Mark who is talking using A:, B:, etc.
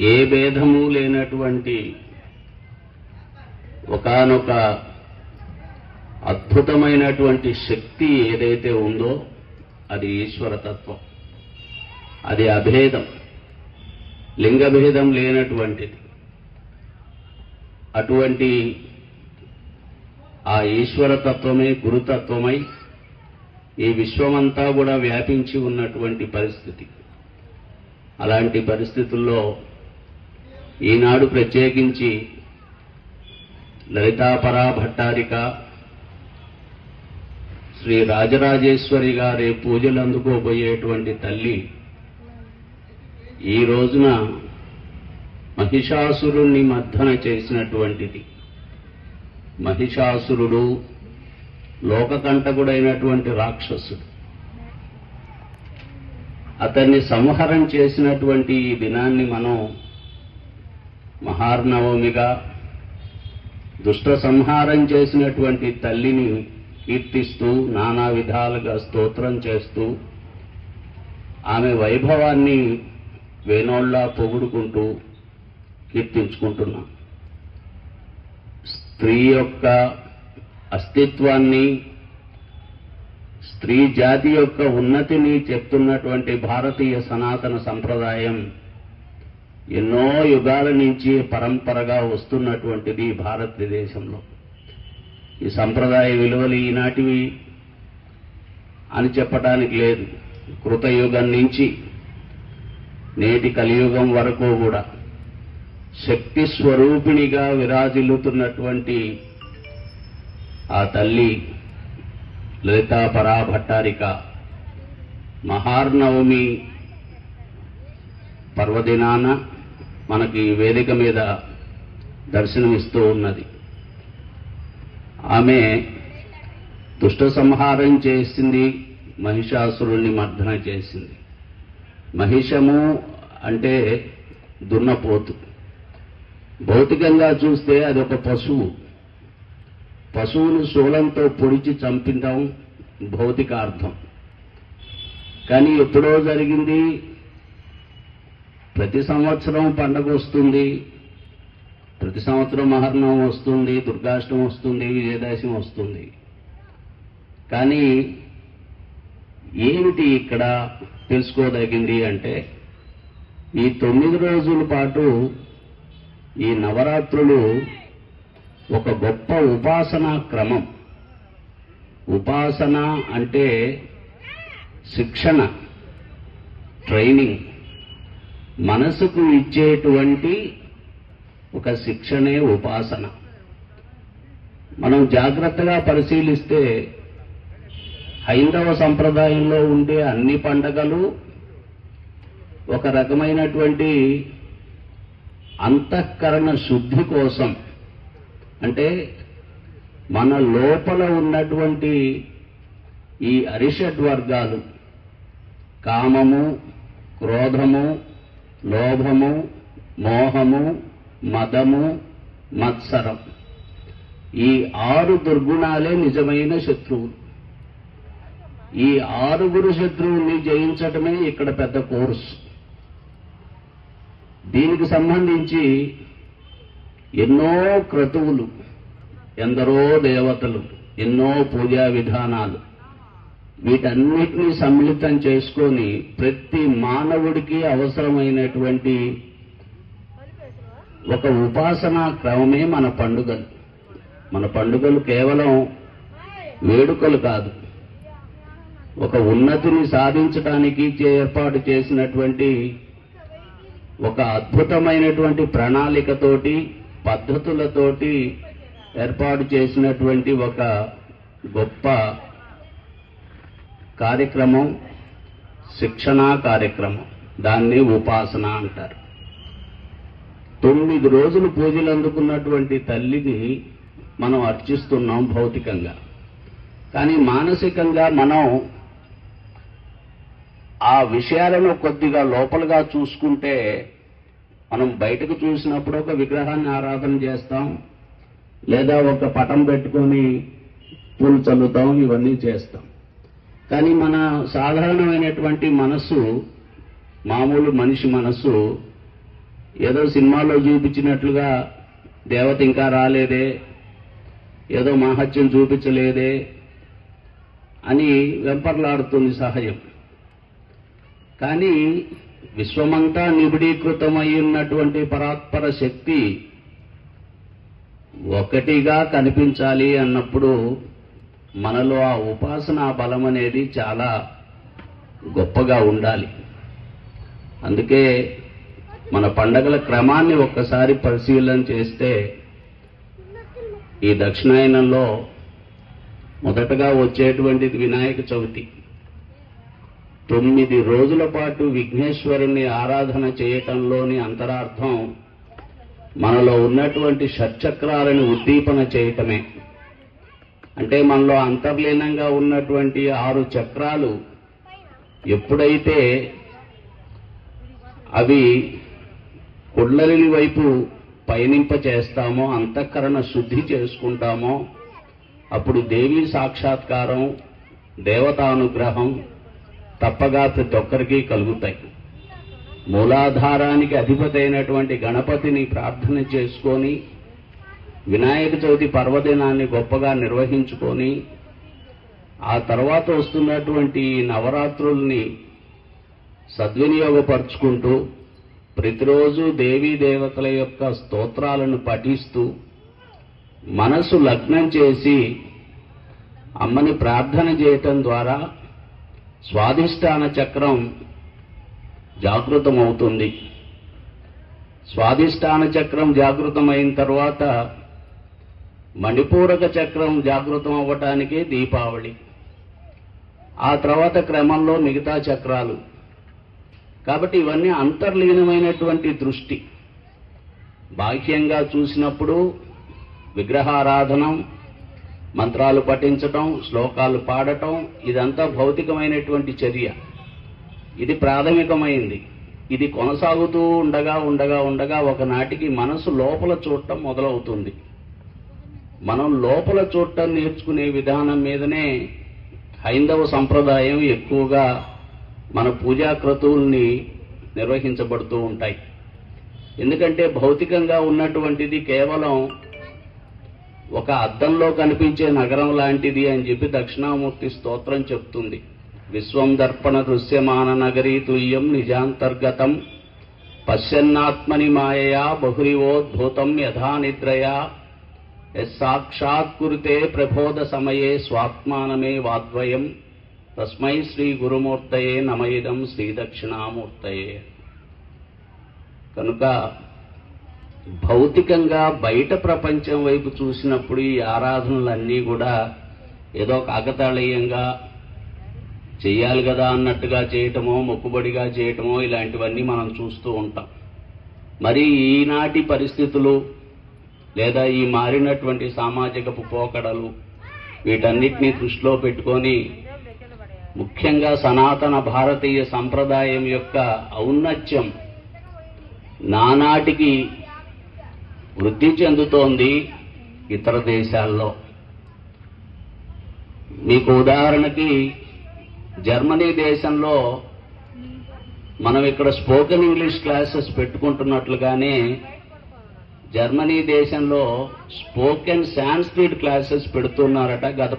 A: ఏ భేదము లేనటువంటి ఒకానొక అద్భుతమైనటువంటి శక్తి ఏదైతే ఉందో అది ఈశ్వరతత్వం. అది అభేదం. లింగభేదం లేనటువంటిది. అటువంటి ఆ ఈశ్వరతత్వమే గురుతత్వమై ఈ విశ్వమంతా కూడా వ్యాపించి ఉన్నటువంటి పరిస్థితి. అలాంటి పరిస్థితుల్లో ఈనాడు ప్రత్యేకించి లలితాపరా భట్టారిక శ్రీ రాజరాజేశ్వరి గారి పూజలు అందుకోబోయేటువంటి తల్లి ఈ రోజున మహిషాసురుణ్ణి మర్దన చేసినటువంటిది. మహిషాసురుడు లోకకంటకుడైనటువంటి రాక్షసుడు. అతన్ని సంహరం చేసినటువంటి ఈ దినాన్ని మనం మహార్నవమిగా దుష్ట సంహారం చేసినటువంటి తల్లిని కీర్తిస్తూ నానా విధాలుగా స్తోత్రం చేస్తూ ఆమె వైభవాన్ని వేనోళ్ళ పొగుడుకుంటూ కీర్తించుకుంటున్నాం. స్త్రీ యొక్క అస్తిత్వాన్ని స్త్రీ జాతి యొక్క ఉన్నతిని చెప్తున్నటువంటి భారతీయ సనాతన సంప్రదాయం ఎన్నో యుగాల నుంచి పరంపరగా వస్తున్నటువంటిది భారతదేశంలో. ఈ సంప్రదాయ విలువలు ఈనాటివి అని చెప్పటానికి లేదు. కృతయుగం నుంచి నేటి కలియుగం వరకు కూడా శక్తి స్వరూపిణిగా విరాజిల్లుతున్నటువంటి ఆ తల్లి లలితా భట్టారిక మహార్నవమి పర్వదినాన మనకి వేదిక మీద దర్శనమిస్తూ ఉన్నది. ఆమె దుష్ట సంహారం చేసింది మహిషాసురుణ్ణి మర్దన చేసింది. మహిషము అంటే దున్నపోతు. భౌతికంగా చూస్తే అది ఒక పశువు. పశువును శూలంతో పొడిచి చంపిందాం భౌతికార్థం. కానీ ఎప్పుడో జరిగింది ప్రతి సంవత్సరం పండగ వస్తుంది. ప్రతి సంవత్సరం మహర్ణం వస్తుంది దుర్గాష్టం వస్తుంది విజయదశమి వస్తుంది. కానీ ఏమిటి ఇక్కడ తెలుసుకోదగింది అంటే ఈ తొమ్మిది రోజుల పాటు ఈ నవరాత్రులు ఒక గొప్ప ఉపాసనా క్రమం. ఉపాసన అంటే శిక్షణ ట్రైనింగ్. మనసుకు ఇచ్చేటువంటి ఒక శిక్షణే ఉపాసన. మనం జాగ్రత్తగా పరిశీలిస్తే హైందవ సంప్రదాయంలో ఉండే అన్ని పండగలు ఒక రకమైనటువంటి అంతఃకరణ శుద్ధి కోసం అంటే మన లోపల ఉన్నటువంటి ఈ అరిషడ్ వర్గాలు కామము క్రోధము లోభము మోహము మదము మత్సరం. ఈ ఆరు దుర్గుణాలే నిజమైన శత్రువులు ఈ ఆరుగురు శత్రువుల్ని జయించటమే ఇక్కడ పెద్ద కోర్సు. దీనికి సంబంధించి ఎన్నో క్రతువులు ఎందరో దేవతలు ఎన్నో పూజా విధానాలు. వీటన్నిటినీ సమ్మిళితం చేసుకొని ప్రతి మానవుడికి అవసరమైనటువంటి ఒక ఉపాసనా క్రమమే మన పండుగలు. మన పండుగలు కేవలం వేడుకలు కాదు. ఒక ఉన్నతిని సాధించడానికి ఏర్పాటు చేసినటువంటి ఒక అద్భుతమైనటువంటి ప్రణాళికతోటి పద్ధతులతోటి ఏర్పాటు చేసినటువంటి ఒక గొప్ప కార్యక్రమం శిక్షణా కార్యక్రమం. దాన్ని ఉపాసన అంటారు. తొమ్మిది రోజులు పూజలు అందుకున్నటువంటి తల్లిని మనం అర్చిస్తున్నాం భౌతికంగా. కానీ మానసికంగా మనం ఆ విషయాలను కొద్దిగా లోపలగా చూసుకుంటే మనం బయటకు చూసినప్పుడు ఒక విగ్రహాన్ని ఆరాధన చేస్తాం లేదా ఒక పటం పెట్టుకొని పూలు చల్లుతాం ఇవన్నీ చేస్తాం. కానీ మన సాధారణమైనటువంటి మనస్సు మామూలు మనిషి మనస్సు ఏదో సినిమాలో చూపించినట్లుగా దేవత ఇంకా రాలేదే ఏదో మహత్యం చూపించలేదే అని వెంపర్లాడుతుంది సహజం. కానీ విశ్వమంతా నిబిడీకృతమై ఉన్నటువంటి పరాత్పర శక్తి ఒకటిగా కనిపించాలి అన్నప్పుడు మనలో ఆ ఉపాసనా బలం అనేది చాలా గొప్పగా ఉండాలి. అందుకే మన పండగల క్రమాన్ని ఒక్కసారి పరిశీలన చేస్తే ఈ దక్షిణాయనంలో మొదటగా వచ్చేటువంటిది వినాయక చవితి. తొమ్మిది రోజుల పాటు విఘ్నేశ్వరుని ఆరాధన చేయటంలోని అంతరార్థం మనలో ఉన్నటువంటి షట్చక్రాలను ఉద్దీపన చేయటమే. అంటే మనలో అంతర్లీనంగా ఉన్నటువంటి ఆరు చక్రాలు ఎప్పుడైతే అవి కుళ్ళలిని వైపు పయనింప చేస్తామో అంతఃకరణ శుద్ధి చేసుకుంటామో అప్పుడు దేవీ సాక్షాత్కారం దేవతానుగ్రహం తప్పగా ప్రతి ఒక్కరికి కలుగుతాయి. మూలాధారానికి అధిపతి అయినటువంటి గణపతిని ప్రార్థన చేసుకొని వినాయక చవితి పర్వదినాన్ని గొప్పగా నిర్వహించుకొని ఆ తర్వాత వస్తున్నటువంటి నవరాత్రుల్ని సద్వినియోగపరుచుకుంటూ ప్రతిరోజు దేవీ దేవతల యొక్క స్తోత్రాలను పఠిస్తూ మనసు లగ్నం చేసి అమ్మని ప్రార్థన చేయటం ద్వారా స్వాధిష్టాన చక్రం జాగృతమవుతుంది. స్వాధిష్టాన చక్రం జాగృతమైన తర్వాత మణిపూరక చక్రం జాగృతం అవ్వటానికే దీపావళి. ఆ తర్వాత క్రమంలో మిగతా చక్రాలు. కాబట్టి ఇవన్నీ అంతర్లీనమైనటువంటి దృష్టి. బాహ్యంగా చూసినప్పుడు విగ్రహారాధనం మంత్రాలు పఠించటం శ్లోకాలు పాడటం ఇదంతా భౌతికమైనటువంటి చర్య. ఇది ప్రాథమికమైంది. ఇది కొనసాగుతూ ఉండగా ఉండగా ఉండగా ఒకనాటికి మనసు లోపల చూడటం మొదలవుతుంది. మనం లోపల చూడటం నేర్చుకునే విధానం మీదనే హైందవ సంప్రదాయం ఎక్కువగా మన పూజాక్రతువుల్ని నిర్వహించబడుతూ ఉంటాయి. ఎందుకంటే భౌతికంగా ఉన్నటువంటిది కేవలం ఒక అద్దంలో కనిపించే నగరం లాంటిది అని చెప్పి దక్షిణామూర్తి స్తోత్రం చెప్తుంది. విశ్వం దర్పణ దృశ్యమాన నగరీ తుల్యం నిజాంతర్గతం పశ్యన్నాత్మని మాయయా బహురివోద్భూతం యథా నిద్రయా యస్సాక్షాత్కురుతే ప్రబోధ సమయే స్వాత్మానమే వాద్వయం. తస్మై శ్రీ గురుమూర్తయే నమయిదం శ్రీ దక్షిణామూర్తయే కనుక భౌతికంగా బయట ప్రపంచం వైపు చూసినప్పుడు ఈ ఆరాధనలన్నీ కూడా ఏదో కాకతాళీయంగా చేయాలి కదా అన్నట్టుగా చేయటమో మొక్కుబడిగా చేయటమో ఇలాంటివన్నీ మనం చూస్తూ ఉంటాం. మరి ఈనాటి పరిస్థితులు లేదా ఈ మారినటువంటి సామాజికపు పోకడలు వీటన్నిటినీ దృష్టిలో పెట్టుకొని ముఖ్యంగా సనాతన భారతీయ సంప్రదాయం యొక్క ఔన్నత్యం నానాటికి వృద్ధి చెందుతోంది ఇతర దేశాల్లో. మీకు ఉదాహరణకి జర్మనీ దేశంలో మనం ఇక్కడ స్పోకెన్ ఇంగ్లీష్ క్లాసెస్ పెట్టుకుంటున్నట్లుగానే జర్మనీ దేశంలో స్పోకెన్ సాంస్క్రిట్ క్లాసెస్ పెడుతున్నారట గత